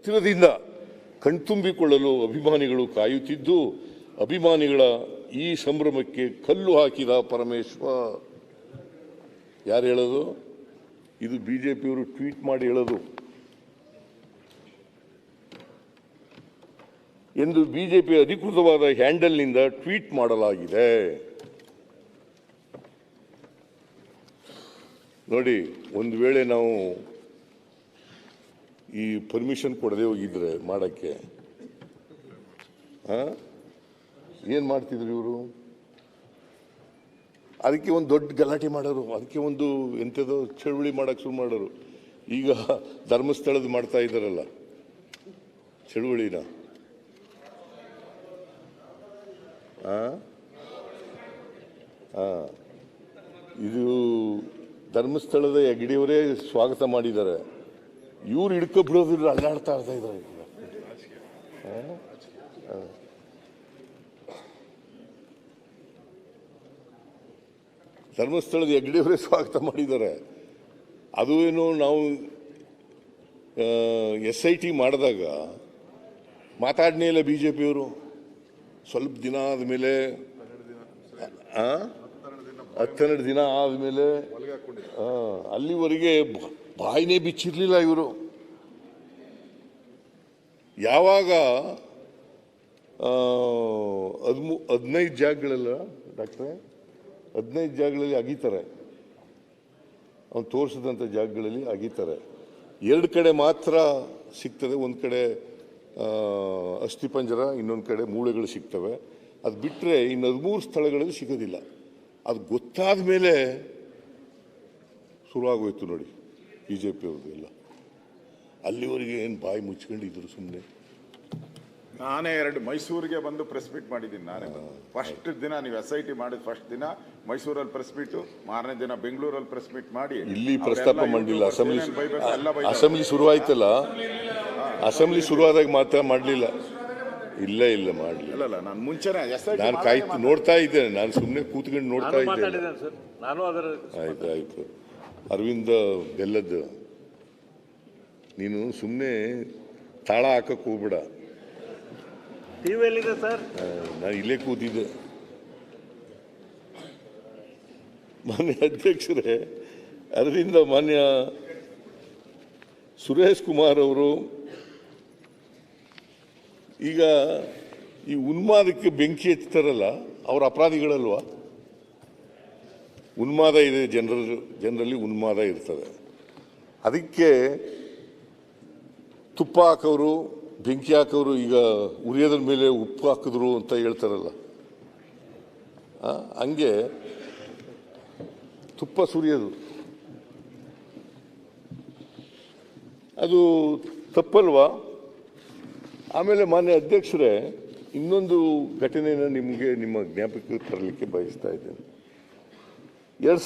ಹತ್ತಿರದಿಂದ ಕಣ್ತುಂಬಿಕೊಳ್ಳಲು ಅಭಿಮಾನಿಗಳು ಕಾಯುತ್ತಿದ್ದು, ಅಭಿಮಾನಿಗಳ ಈ ಸಂಭ್ರಮಕ್ಕೆ ಕಲ್ಲು ಹಾಕಿದ ಪರಮೇಶ್ವರ್ ಯಾರು ಹೇಳೋದು? ಇದು ಬಿಜೆಪಿಯವರು ಟ್ವೀಟ್ ಮಾಡಿ ಹೇಳೋದು. ಎಂದು ಬಿಜೆಪಿ ಅಧಿಕೃತವಾದ ಹ್ಯಾಂಡಲ್ನಿಂದ ಟ್ವೀಟ್ ಮಾಡಲಾಗಿದೆ. ನೋಡಿ, ಒಂದು ವೇಳೆ ನಾವು ಈ ಪರ್ಮಿಷನ್ ಕೊಡದೆ ಹೋಗಿದ್ರೆ ಮಾಡಕ್ಕೆ? ಏನು ಮಾಡ್ತಿದ್ರು ಇವರು? ಅದಕ್ಕೆ ಒಂದು ದೊಡ್ಡ ಗಲಾಟೆ ಮಾಡೋರು, ಅದಕ್ಕೆ ಒಂದು ಎಂಥದೋ ಚಳುವಳಿ ಮಾಡೋಕ್ಕೆ ಶುರು ಮಾಡೋರು. ಈಗ ಧರ್ಮಸ್ಥಳದ ಮಾಡ್ತಾ ಇದ್ದಾರಲ್ಲ, ಚಳುವಳಿನ. ಆ? ಆ. ಇದು ಧರ್ಮಸ್ಥಳದ ಹೆಗ್ಡಿಯವರೇ ಸ್ವಾಗತ ಮಾಡಿದ್ದಾರೆ. ಇವ್ರು ಹಿಡ್ಕೊಬಿಡೋದಿಲ್ಲ ಅಲ್ಲಾಡ್ತಾ ಇರ್ತಾ ಇದ್ರೆ. ಧರ್ಮಸ್ಥಳದ ಹೆಗ್ಡೆಯವರೇ ಸ್ವಾಗತ ಮಾಡಿದ್ದಾರೆ. ಅದು ಏನು ನಾವು ಎಸ್ ಐ ಟಿ ಮಾಡಿದಾಗ ಮಾತಾಡನೇ ಇಲ್ಲ ಬಿ ಜೆ ಪಿಯವರು ಸ್ವಲ್ಪ ದಿನ ಆದಮೇಲೆ ಹತ್ತೆರಡು ದಿನ ಆದಮೇಲೆ ಅಲ್ಲಿವರೆಗೆ ಬ- ಬಾಯಿನೇ ಬಿಚ್ಚಿರಲಿಲ್ಲ ಇವರು. ಯಾವಾಗ ಹದಿಮೂ, ಹದಿನೈದು ಜಾಗಗಳೆಲ್ಲ ಡಾಕ್ಟ್ರೆ, ಹದಿನೈದು ಜಾಗಗಳಲ್ಲಿ ಅಗಿತಾರೆ. ಅವ್ನು ತೋರಿಸಿದಂಥ ಜಾಗಗಳಲ್ಲಿ ಅಗಿತಾರೆ. ಎರಡು ಕಡೆ ಮಾತ್ರ ಸಿಗ್ತದೆ, ಒಂದು ಕಡೆ ಅಸ್ಥಿಪಂಜರ ಇನ್ನೊಂದು ಕಡೆ ಮೂಳೆಗಳು ಸಿಗ್ತವೆ. ಅದು ಬಿಟ್ಟರೆ ಇನ್ನು ಹದಿಮೂರು ಸ್ಥಳಗಳಲ್ಲಿ ಸಿಗೋದಿಲ್ಲ. ಅದು ಗೊತ್ತಾದ ಮೇಲೆ ಶುರುವಾಗೋಯ್ತು ನೋಡಿ. ಬಿ ಜೆ ಪಿಯವ್ರದ್ದು ಎಲ್ಲ. ಅಲ್ಲಿವರೆಗೆ ಏನು ಬಾಯಿ ಮುಚ್ಕೊಂಡಿದ್ರು ಸುಮ್ಮನೆ ನಾನೇ ಎರಡು ಮೈಸೂರಿಗೆ ಬಂದು ಪ್ರೆಸ್ ಮೀಟ್ ಮಾಡಿದ್ದೀನಿ ನಾನೇ. ಫಸ್ಟ್ ದಿನ ನೀವು ಎಸ್ ಐ ಟಿ ಮಾಡಿದ ಫಸ್ಟ್ ದಿನ ಮೈಸೂರಲ್ಲಿ ಪ್ರೆಸ್ ಮೀಟ್ ಮಾರನೇ ದಿನ ಬೆಂಗಳೂರಲ್ಲಿ ಪ್ರೆಸ್ ಮೀಟ್ ಮಾಡಿ ಇಲ್ಲಿ ಪ್ರಸ್ತಾಪ ಮಾಡಲಿಲ್ಲ ಅಸೆಂಬ್ಲಿ. ಅಸೆಂಬ್ಲಿ ಶುರುವಾಯ್ತಲ್ಲ ಅಸೆಂಬ್ಲಿ ಶುರುವಾದಾಗ ಮಾತ್ರ ಮಾಡಲಿಲ್ಲ. ಇಲ್ಲ ಇಲ್ಲ ಮಾಡಲಿಲ್ಲ. ನಾನು ಮುಂಚೆನೇ ಎಸ್ ಐ ನಾನು ಕಾಯ್ತು ನೋಡ್ತಾ ಇದ್ದೇನೆ. ನಾನು ಸುಮ್ಮನೆ ಕೂತ್ಕೊಂಡು ನೋಡ್ತಾ ನಾನು ಇದ್ದೇನೆ. ಸರ್. ನಾನು ಅದರ ಆಯ್ತು ಆಯ್ತು. ಅರವಿಂದ ಬೆಲ್ಲದ್ದು ನೀನು ಸುಮ್ಮನೆ ತಾಳ ಹಾಕಕ್ಕೆ ಹೋಗ್ಬೇಡ. ಟಿವಿಯಲ್ಲಿದೆ ಸರ್? ನಾನು ಇಲ್ಲೇ ಕೂತಿದ್ದೆ. ಮಾನ್ಯ ಅಧ್ಯಕ್ಷರೇ ಅದರಿಂದ ಮಾನ್ಯ ಸುರೇಶ್ ಕುಮಾರ್ ಅವರು ಈಗ ಈ ಉನ್ಮಾದಕ್ಕೆ ಬೆಂಕಿ ಹಚ್ತಾರಲ್ಲ ಅವ್ರ ಅಪರಾಧಿಗಳಲ್ವಾ? ಉನ್ಮಾದ ಇದೆ ಜನರ ಜನರಲ್ಲಿ ಉನ್ಮಾದ ಇರ್ತದೆ. ಅದಕ್ಕೆ ತುಪ್ಪ ಹಾಕೋರು ಬೆಂಕಿ ಹಾಕೋರು ಈಗ ಉರಿಯೋದ್ರ ಮೇಲೆ ಉಪ್ಪು ಹಾಕಿದ್ರು ಅಂತ ಹೇಳ್ತಾರಲ್ಲ. ಹಂಗೆ ತುಪ್ಪ ಸುರಿಯೋದು. ಅದು ತಪ್ಪಲ್ವಾ? ಆಮೇಲೆ ಮಾನ್ಯ ಅಧ್ಯಕ್ಷರೇ, ಇನ್ನೊಂದು ಘಟನೆಯನ್ನು ನಿಮಗೆ ನಿಮ್ಮ ಜ್ಞಾಪಕಕ್ಕೆ ತರಲಿಕ್ಕೆ ಬಯಸ್ತಾ ಇದ್ದೇನೆ. ಎರಡು